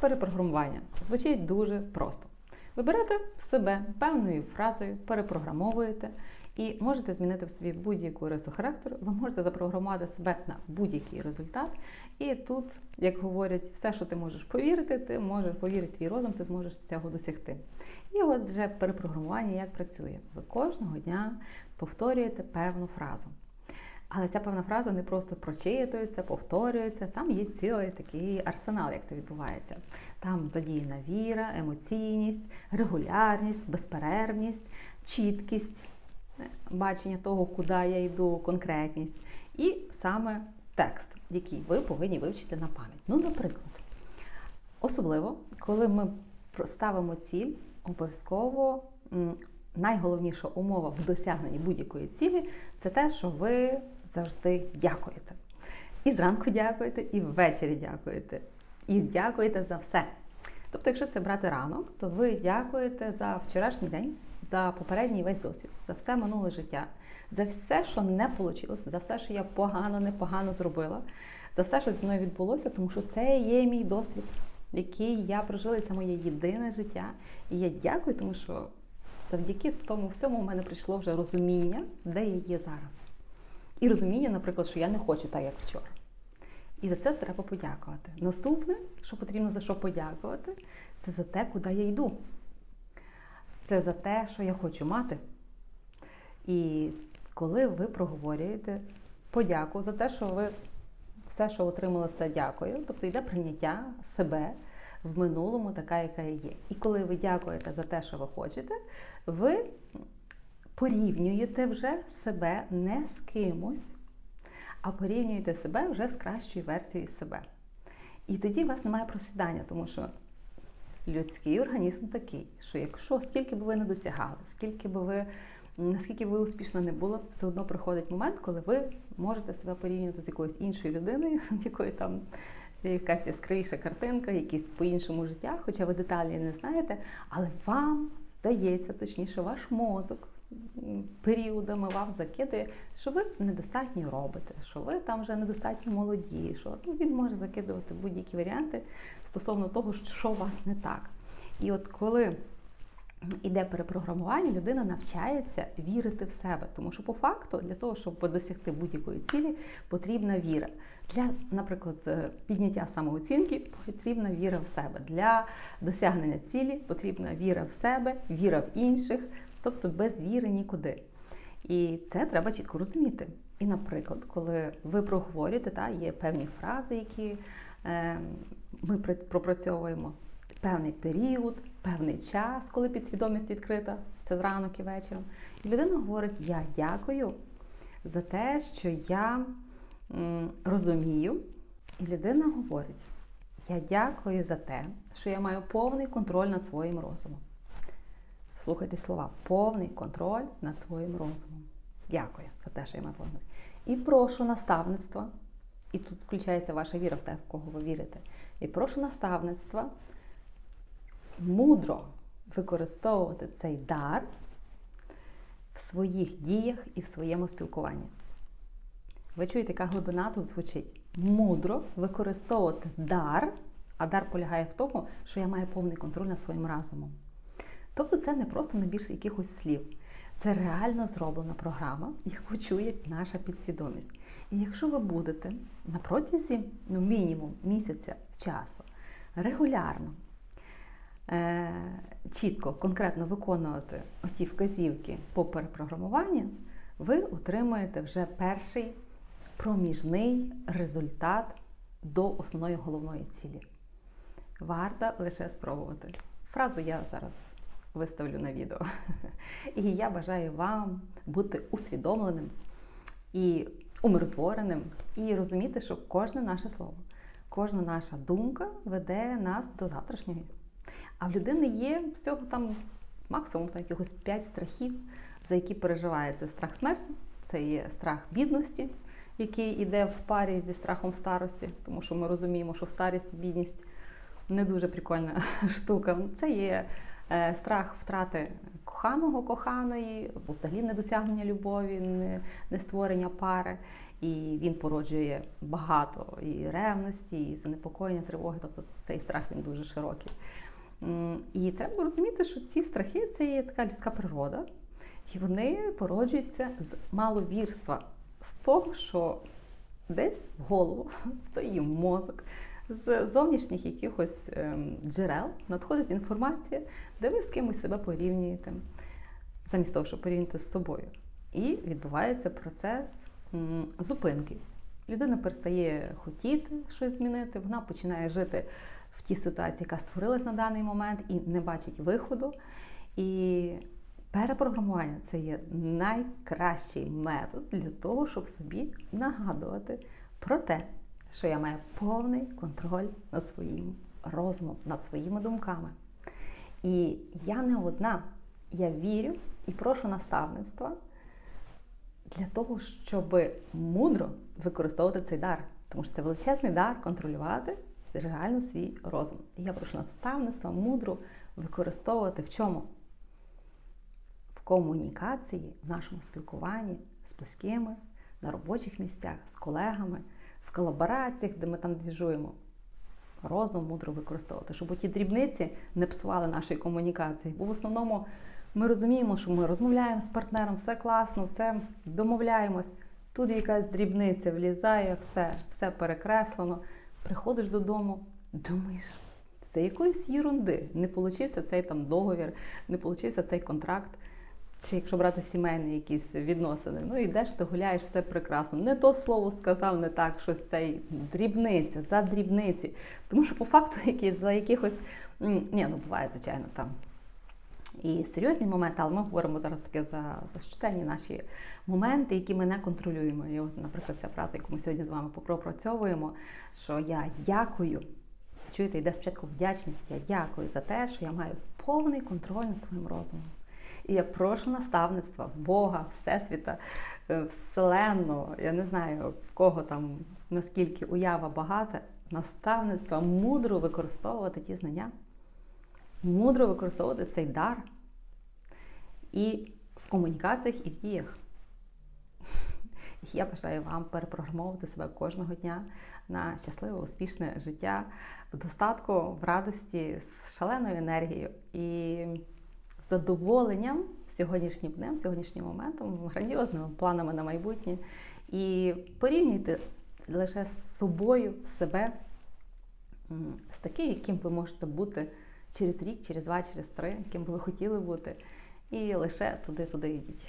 Перепрограмування звучить дуже просто. Ви берете себе певною фразою, перепрограмовуєте і можете змінити в собі будь-яку рису характеру, ви можете запрограмувати себе на будь-який результат. І тут, як говорять, все, що ти можеш повірити, ти можеш повірити твій розум, ти зможеш цього досягти. І от вже перепрограмування як працює. Ви кожного дня повторюєте певну фразу. Але ця певна фраза не просто прочитується, повторюється. Там є цілий такий арсенал, як це відбувається. Там задіяна віра, емоційність, регулярність, безперервність, чіткість, е, бачення того, куди я йду, конкретність, і саме текст, який ви повинні вивчити на пам'ять. Ну, наприклад, особливо, коли ми ставимо ціль, обов'язково найголовніша умова в досягненні будь-якої цілі це те, що ви завжди дякуєте. І зранку дякуєте, і ввечері дякуєте. І дякуєте за все. Тобто, якщо це брати ранок, то ви дякуєте за вчорашній день, за попередній весь досвід, за все минуле життя, за все, що не вийшло, за все, що я погано, непогано зробила, за все, що зі мною відбулося, тому що це є мій досвід, який я прожила, і це моє єдине життя. І я дякую, тому що завдяки тому всьому в мене прийшло вже розуміння, де я є зараз. І розуміння, наприклад, що я не хочу так, як вчора. І за це треба подякувати. Наступне, що потрібно за що подякувати, це за те, куди я йду. Це за те, що я хочу мати. І коли ви проговорюєте подяку за те, що ви все, що отримали, все дякую, тобто йде прийняття себе в минулому, така, яка є. І коли ви дякуєте за те, що ви хочете, ви порівнюєте вже себе не з кимось, а порівнюєте себе вже з кращою версією себе. І тоді у вас немає просідання, тому що людський організм такий, що якщо скільки б ви не досягали, скільки б ви, наскільки ви успішно не були, все одно приходить момент, коли ви можете себе порівнювати з якоюсь іншою людиною, якої там якась яскравіша картинка, якісь по-іншому життя, хоча ви деталі не знаєте, але вам здається, точніше, ваш мозок періодами вам закидує, що ви недостатньо робите, що ви там вже недостатньо молоді, що ну, він може закидувати будь-які варіанти стосовно того, що у вас не так. І от коли іде перепрограмування, людина навчається вірити в себе, тому що по факту для того, щоб досягти будь-якої цілі, потрібна віра. Для, наприклад, підняття самооцінки потрібна віра в себе. Для досягнення цілі потрібна віра в себе, віра в інших, тобто без віри нікуди. І це треба чітко розуміти. І, наприклад, коли ви проговорюєте, та, є певні фрази, які е, ми пропрацьовуємо певний період, певний час, коли підсвідомість відкрита, це зранок і вечором. І людина говорить: Я дякую за те, що я розумію. І людина говорить: Я дякую за те, що я маю повний контроль над своїм розумом. Слухайте слова, повний контроль над своїм розумом. Дякую за те, що я маю повний. І прошу наставництва, і тут включається ваша віра в те, в кого ви вірите. І прошу наставництва мудро використовувати цей дар в своїх діях і в своєму спілкуванні. Ви чуєте, яка глибина тут звучить? Мудро використовувати дар, а дар полягає в тому, що я маю повний контроль над своїм разумом. Тобто це не просто набір якихось слів. Це реально зроблена програма, яку чує наша підсвідомість. І якщо ви будете на протязі ну, мінімум місяця часу регулярно, чітко, конкретно виконувати оці вказівки по перепрограмуванню, ви отримаєте вже перший проміжний результат до основної головної цілі. Варто лише спробувати. Фразу я зараз виставлю на відео. І я бажаю вам бути усвідомленим і умиротвореним, і розуміти, що кожне наше слово, кожна наша думка веде нас до завтрашнього. А в людини є всього там максимум там, якихось 5 страхів, за які переживає це страх смерті, це є страх бідності, який йде в парі зі страхом старості, тому що ми розуміємо, що в старість бідність не дуже прикольна штука. Це є Е, страх втрати коханого, коханої, або взагалі недосягнення любові, не створення пари. і він породжує багато і ревності, і занепокоєння, тривоги. Тобто цей страх він дуже широкий. І треба розуміти, що ці страхи це є така людська природа, і вони породжуються з маловірства, з того, що десь в голову, в той мозок, з зовнішніх якихось ем, джерел надходить інформація, де ви з кимось себе порівнюєте, замість того, щоб порівняти з собою. І відбувається процес зупинки. Людина перестає хотіти щось змінити, вона починає жити в тій ситуації, яка створилась на даний момент, і не бачить виходу. І перепрограмування це є найкращий метод для того, щоб собі нагадувати про те, що я маю повний контроль над своїм розумом, над своїми думками. І я не одна. Я вірю і прошу наставництва для того, щоб мудро використовувати цей дар. Тому що це величезний дар контролювати реально свій розум. І я прошу наставництва мудро використовувати в чому? В комунікації, в нашому спілкуванні з близькими, на робочих місцях, з колегами, в колабораціях, де ми там двіжуємо. Розум мудро використовувати, щоб ті дрібниці не псували нашої комунікації. Бо в основному ми розуміємо, що ми розмовляємо з партнером, все класно, все домовляємось. Тут якась дрібниця влізає, все, все перекреслено. Приходиш додому, думаєш, це якоїсь єрунди. Не получився цей там договір, не получився цей контракт. Чи якщо брати сімейні якісь відносини, ну йдеш, ти гуляєш, все прекрасно. Не то слово сказав, не так, щось цей дрібниця, за дрібниці. Тому що по факту якісь за якихось ні, ну буває, звичайно, там і серйозні моменти, але ми говоримо зараз таке за, за щоденні наші моменти, які ми не контролюємо. І от, наприклад, ця фраза, яку ми сьогодні з вами пропрацьовуємо, що я дякую. Чуєте, йде спочатку вдячність. Я дякую за те, що я маю повний контроль над своїм розумом. І я прошу наставництва Бога, Всесвіта, е, Вселенну, я не знаю, в кого там наскільки уява багата, наставництва мудро використовувати ті знання, мудро використовувати цей дар і в комунікаціях, і в діях. Я бажаю вам перепрограмовувати себе кожного дня на щасливе, успішне життя в достатку, в радості, з шаленою енергією і задоволенням сьогоднішнім днем, сьогоднішнім моментом, грандіозними планами на майбутнє. І порівнюйте лише з собою себе з таким, яким ви можете бути через рік, через два, через три, ким би ви хотіли бути. І лише туди-туди йдіть.